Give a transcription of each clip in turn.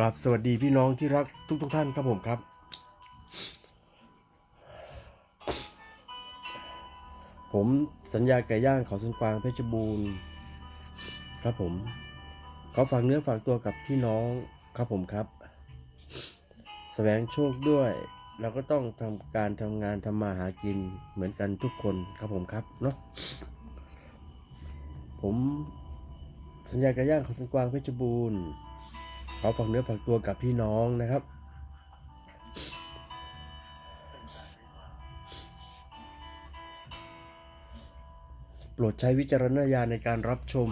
กราบสวัสดีพี่น้องที่รักทุกทุกๆท่านครับผมครับ ผมสัญญาไก่ย่างเขาสุนกวางเพชรบูรณ์ครับผมขอฝากเนื้อฝากตัวกับพี่น้องครับผมครับแสวงโชคด้วย เราก็ต้องทำการทำงานทำมาหากินเหมือนกันทุกคนครับผมครับเนาะผมสัญญาไก่ย่างเขาสุนกวางเพชรบูรณ์ ขอฝากเนื้อฝากตัวกับพี่น้องนะครับ โปรดใช้วิจารณญาณในการรับชม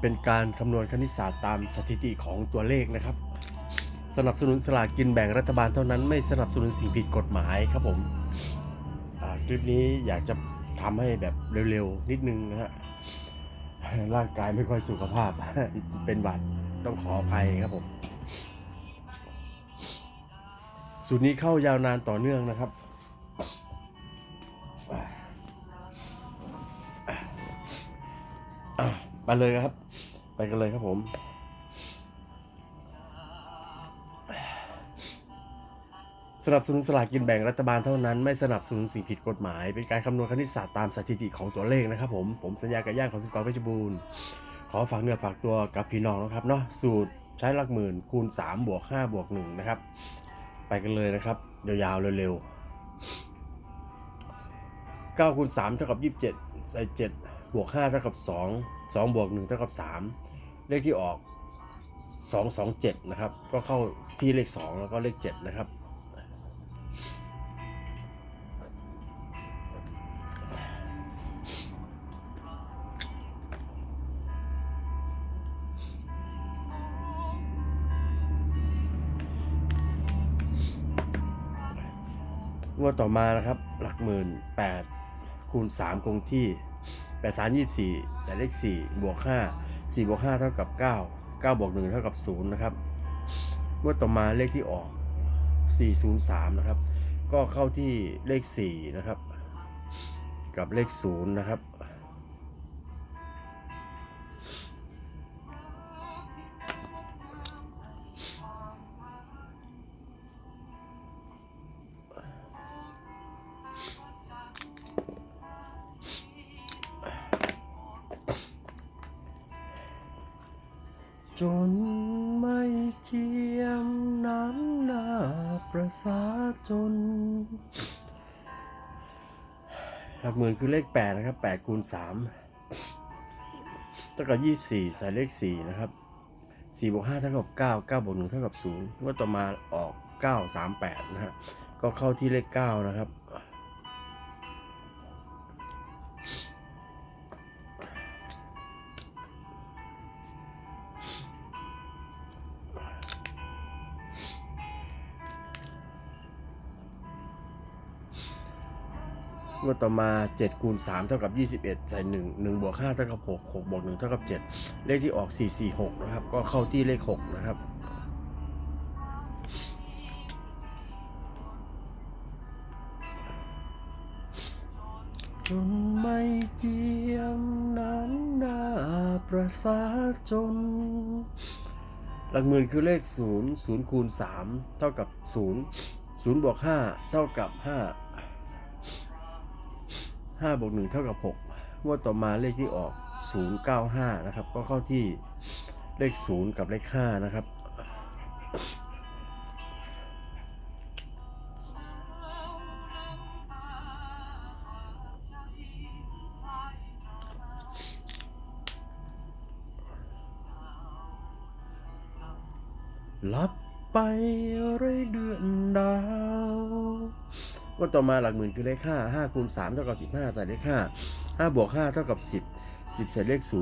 เป็นการคำนวณคณิตศาสตร์ตามสถิติของตัวเลขนะครับ สนับสนุนสลากกินแบ่งรัฐบาลเท่านั้นไม่สนับสนุนสิ่งผิดกฎหมายครับผมคลิปนี้อยากจะทำให้แบบเร็วๆ นิดนึงนะฮะร่างกายไม่ค่อยสุขภาพเป็นหวัด ต้องขออภัยครับผม สูตรนี้เข้ายาวนานต่อเนื่องนะครับไปเลยครับ ไปกันเลยครับผมสนับสนุนสลากกินแบ่งรัฐบาลเท่านั้นไม่สนับสนุนสิ่งผิดกฎหมาย เป็นการคำนวณคณิตศาสตร์ตามสถิติของตัวเลขนะครับผม ผมสัญญากับย่างของสุกรเพชรบูรณ์ ขอฝากเนื้อฝากตัวกับพี่น้องนะครับเนาะสูตรใช้หลักหมื่นคูณ 3 บวก 5 บวก 1 นะครับ ไปกันเลยนะครับ ยาวๆ เร็วๆ9คูณ3เท่ากับ 27 ใส่ 7 บวก 5 เท่ากับ 2 2 บวก 1 เท่ากับ 3 เลขที่ออก 2 2 7 นะครับ ก็เข้าที่เลข 2 แล้วก็เลข 7 นะครับ งวดต่อมานะครับ หลักหมื่นแปดคูณสามคงที่แปดสามยี่สี่ใส่เลขสี่บวกห้าสี่บวกห้าเท่ากับเก้าเก้าบวกหนึ่งเท่ากับศูนย์นะครับงวดต่อมาเลขที่ออกสี่ศูนย์สามนะครับ ก็เข้าที่เลขสี่นะครับ กับเลขศูนย์นะครับ จนไม่เจียมน้ำหน้าประสาจนหลักหมื่นคือเลขแปดนะครับแปดคูณสามเท่ากับยี่สี่ใส่เลขสี่นะครับสี่บวกห้าเท่ากับเก้าเก้าบวกหนึ่งเท่ากับศูนย์ว่าต่อมาออกเก้าสามแปดนะฮะก็เข้าที่เลขเก้านะครับ ต่อมา7คูณ3เท่ากับ 21 ใส่ 1 1บวก5เท่ากับ6 6บวก1เท่ากับ 7 เลขที่ออก 446 นะครับ ก็เข้าที่เลข 6 นะครับจนไม่เจียมนั้นหน้าประสาจน หลักหมื่นคือเลข 0 0คูณ3เท่ากับ 0 0บวก5เท่ากับ 5 5บวก1เท่ากับ6งวดต่อมาเลขที่ออก 095 นะครับ ก็เข้าที่เลข 0 กับเลข 5 นะครับรับไปเรื่อยเดือนดาว ก็ต่อมาหลักหมื่นคือเลข5 5คูณ3เท่ากับ15ใส่เลข5 5บวก5เท่ากับ10 10ใส่เลข0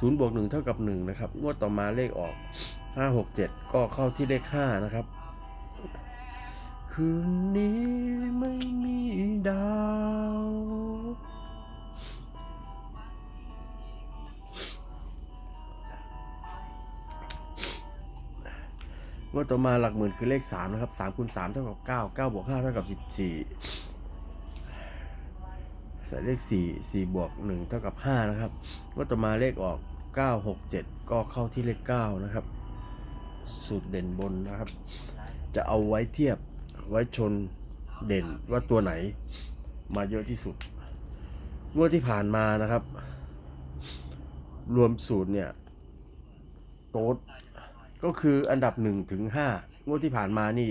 0บวก1เท่ากับ1นะครับงวดต่อมาเลขออก5 6 7ก็เข้าที่เลข5นะครับ คืนนี้ไม่มีดาว งวดต่อมาหลักหมื่นคือเลข 3 นะครับ3คูณ3เท่ากับ 9 9บวก5เท่ากับ 14 ใส่เลข 4 4บวก1เท่ากับ 5 นะครับงวดต่อมาเลขออก 9 6 7 ก็เข้าที่เลข 9 นะครับ สูตรเด่นบนนะครับ จะเอาไว้เทียบไว้ชนเด่นว่าตัวไหนมาเยอะที่สุดงวดที่ผ่านมานะครับ รวมสูตรเนี่ย โต๊ด ก็คืออันดับ1ถึง5งวดที่ผ่านมานี่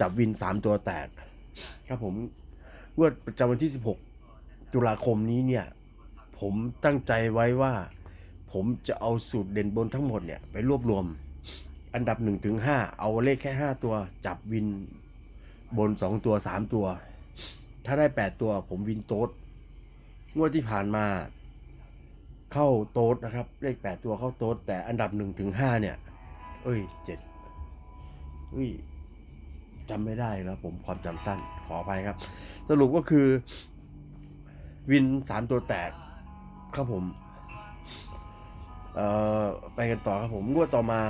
จับวิน3ตัวแตก ครับผมงวดประจำวันที่16ตุลาคมนี้เนี่ย ผมตั้งใจไว้ว่า ผมจะเอาสูตรเด่นบนทั้งหมดเนี่ย ไปรวบรวม อันดับ1ถึง5เอาเลขแค่5ตัว จับวินบน2ตัว3ตัว ถ้าได้8ตัวผมวินโต๊ดงวดที่ผ่านมาเข้าโต๊ดนะครับ เลข8ตัวเข้าโต๊ดแต่อันดับ1ถึง5เนี่ย เอ้ย7เอ้ยจำไม่ได้แล้วผมความจำสั้นขออภัยครับ สรุปก็คือ วิน3ตัวแตกครับผม เอ่อ ไปกันต่อครับผมงวดต่อมา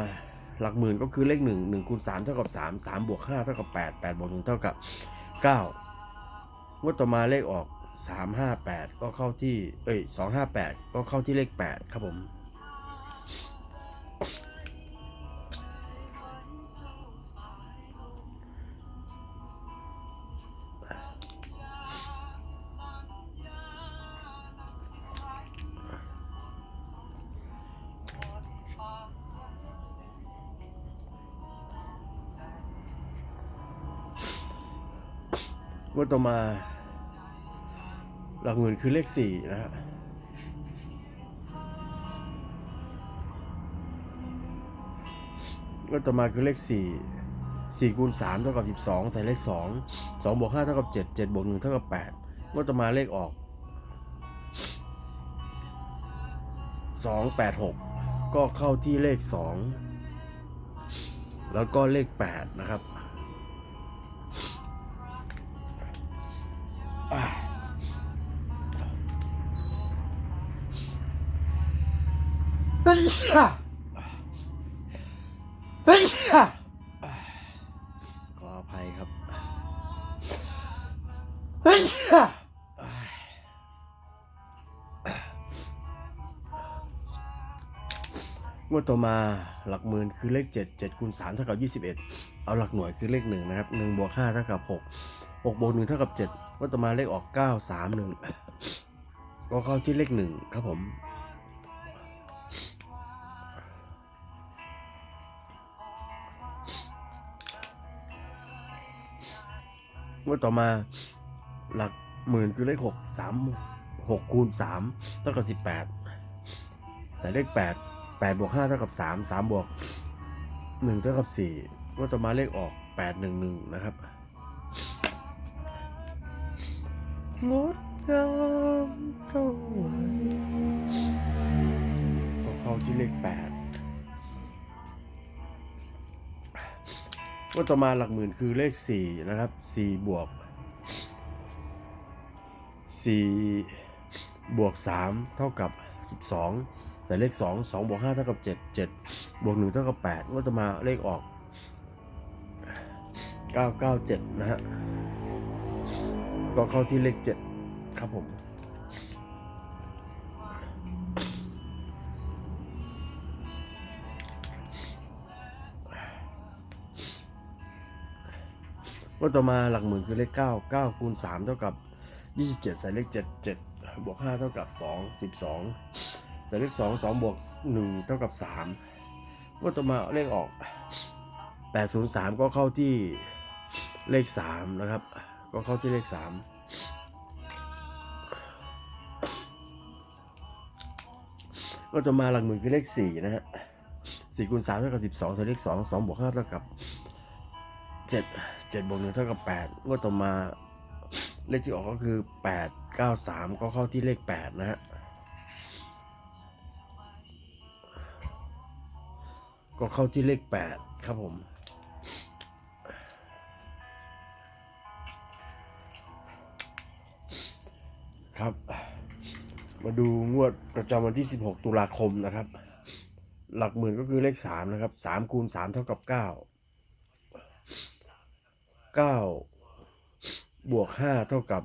หลักหมื่นก็คือเลขหนึ่งหนึ่งคูณสามเท่ากับสามสามบวกห้าเท่ากับแปดแปดบวกหนึ่งเท่ากับเก้างวดต่อมาเลขออกสามห้าแปดก็เข้าที่ เอ้ยสองห้าแปดก็เข้าที่เลขแปดครับผม งวดต่อมา หลักหมื่นคือเลขสี่นะฮะงวดต่อมาคือเลขสี่สี่คูณสามเท่ากับสิบสองใส่เลขสองสองบวกห้าเท่ากับเจ็ดเจ็ดบวกหนึ่งเท่ากับแปดงวดต่อมาเลขออกสองแปดหกก็เข้าที่เลขสองแล้วก็เลขแปดนะครับ ขออภัยครับเฮ้ยอะงวดต่อมาหลักหมื่นคือเลขเจ็ดเจ็ดคูณสามเท่ากับยี่สิบเอ็ดเอาหลักหน่วยคือเลขหนึ่งนะครับหนึ่งบวกห้าเท่ากับหก หกบวกหนึ่งเท่ากับเจ็ดก็ต่อมาเลขออกเก้าสามหนึ่งก็เข้าที่เลขหนึ่งครับผมว่าต่อมาหลักหมื่นคือเลขหกสามหกคูณสามเท่ากับสิบแปดแต่เลขแปดแปดบวกห้าเท่ากับสามสามบวกหนึ่งเท่ากับสี่ว่าต่อมาเลขออกแปดหนึ่งหนึ่งนะครับ งดงามเท่าไหร่ก็เข้าที่เลขแปดก็ต่อมาหลักหมื่นคือเลขสี่นะครับสี่บวกสี่บวกสามเท่ากับสิบสองแต่เลขสองสองบวกห้าเท่ากับเจ็ดเจ็ดบวกหนึ่งเท่ากับแปดก็ต่อมาเลขออกเก้าเก้าเจ็ดนะฮะ ก็เข้าที่เลขเจ็ดครับผม ก็ต่อมาหลักหมื่นคือเลขเก้าเก้าคูณสามเท่ากับยี่สิบเจ็ดใส่เลขเจ็ดเจ็ดบวกห้าเท่ากับสองสิบสองใส่เลขสองสองบวกหนึ่งเท่ากับสามก็ต่อมาเลขออกแปดศูนย์สามก็เข้าที่เลขสามนะครับ ก็เข้าที่เลขสามก็จะมาหลักหมื่นคือเลขสี่นะฮะสี่คูณสามเท่ากับสิบสองส่เลขสองสองบวกห้าเท่ากับเจ็ดเจ็ดบวกหนึ่งเท่ากับแปดก็ต่อมาเลขที่ออกก็คือแปดเก้าสามก็เข้าที่เลขแปดนะฮะก็เข้าที่เลขแปดครับผม ครับ มาดูงวดประจำวันที่ 16 ตุลาคมนะครับ หลักหมื่นก็คือเลข 3 นะครับ3คูณ3เท่ากับ 9 9 บวก 5 เท่ากับ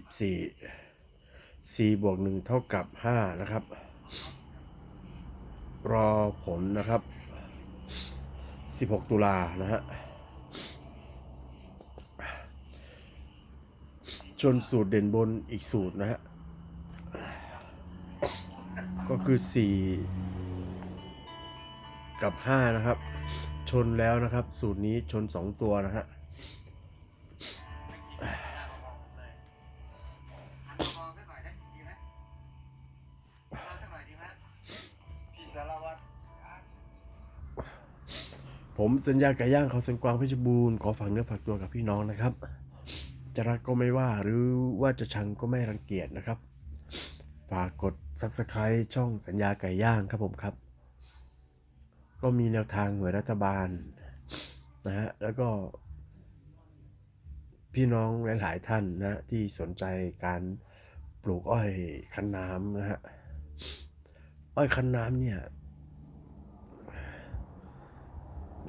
14 4 บวก 1 เท่ากับ 5 นะครับ รอผลนะครับ 16 ตุลานะฮะ ชนสูตรเด่นบนอีกสูตรนะฮะ ก็คือ 4 กับ 5 นะครับ ชนแล้วนะครับ สูตรนี้ชน 2 ตัวนะฮะผมสัญญาไก่ย่างเขาสวนกวางเพชรบูรณ์ขอฝากเนื้อฝากตัวกับพี่น้องนะครับ จะรักก็ไม่ว่าหรือว่าจะชังก็ไม่รังเกียจนะครับ ฝากกด subscribe ช่องสัญญาไก่ย่างครับผมครับ ก็มีแนวทางหน่วยรัฐบาลนะฮะแล้วก็ พี่น้องหลาย ๆ ท่านนะที่สนใจการปลูกอ้อยคันน้ำนะฮะอ้อยคันน้ำเนี่ย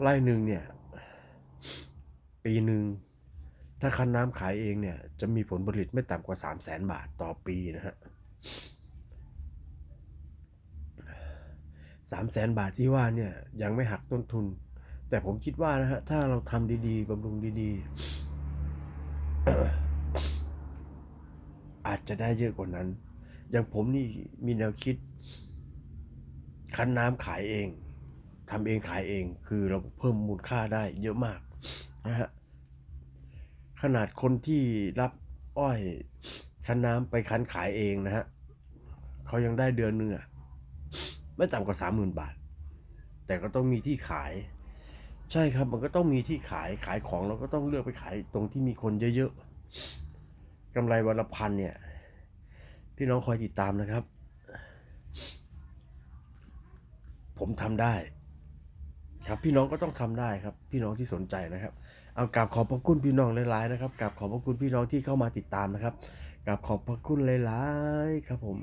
ไร่หนึ่งเนี่ย ปีหนึ่ง ถ้าคันน้ำขายเองเนี่ย จะมีผลผลิตไม่ต่ำกว่า 3 0 0แสนบาทต่อปีนะฮะสามแสนบาทที่ว่าเนี่ยยังไม่หักต้นทุน แต่ผมคิดว่านะฮะ ถ้าเราทำดีๆบำรุงดีๆ อาจจะได้เยอะกว่านั้น อย่างผมนี่มีแนวคิด คันน้ำขายเองทำเองขายเอง คือเราเพิ่มมูลค่าได้เยอะมากนะฮะ ขนาดคนที่รับอ้อยคันน้ำไปคันขายเองนะฮะเขายังได้เดือนหนึงอะไม่ต่ำกว่าสามหมื่นบาท แต่ก็ต้องมีที่ขาย ใช่ครับมันก็ต้องมีที่ขายขายของเราก็ต้องเลือกไปขายตรงที่มีคนเยอะๆกำไรวันละพันเนี่ย พี่น้องคอยติดตามนะครับ ผมทำได้ ครับพี่น้องก็ต้องทำได้ครับ พี่น้องที่สนใจนะครับ เอากราบขอบพระคุณพี่น้องหลายๆนะครับกราบขอบพระคุณพี่น้องที่เข้ามาติดตามนะครับกราบขอบพระคุณหลายๆครับผม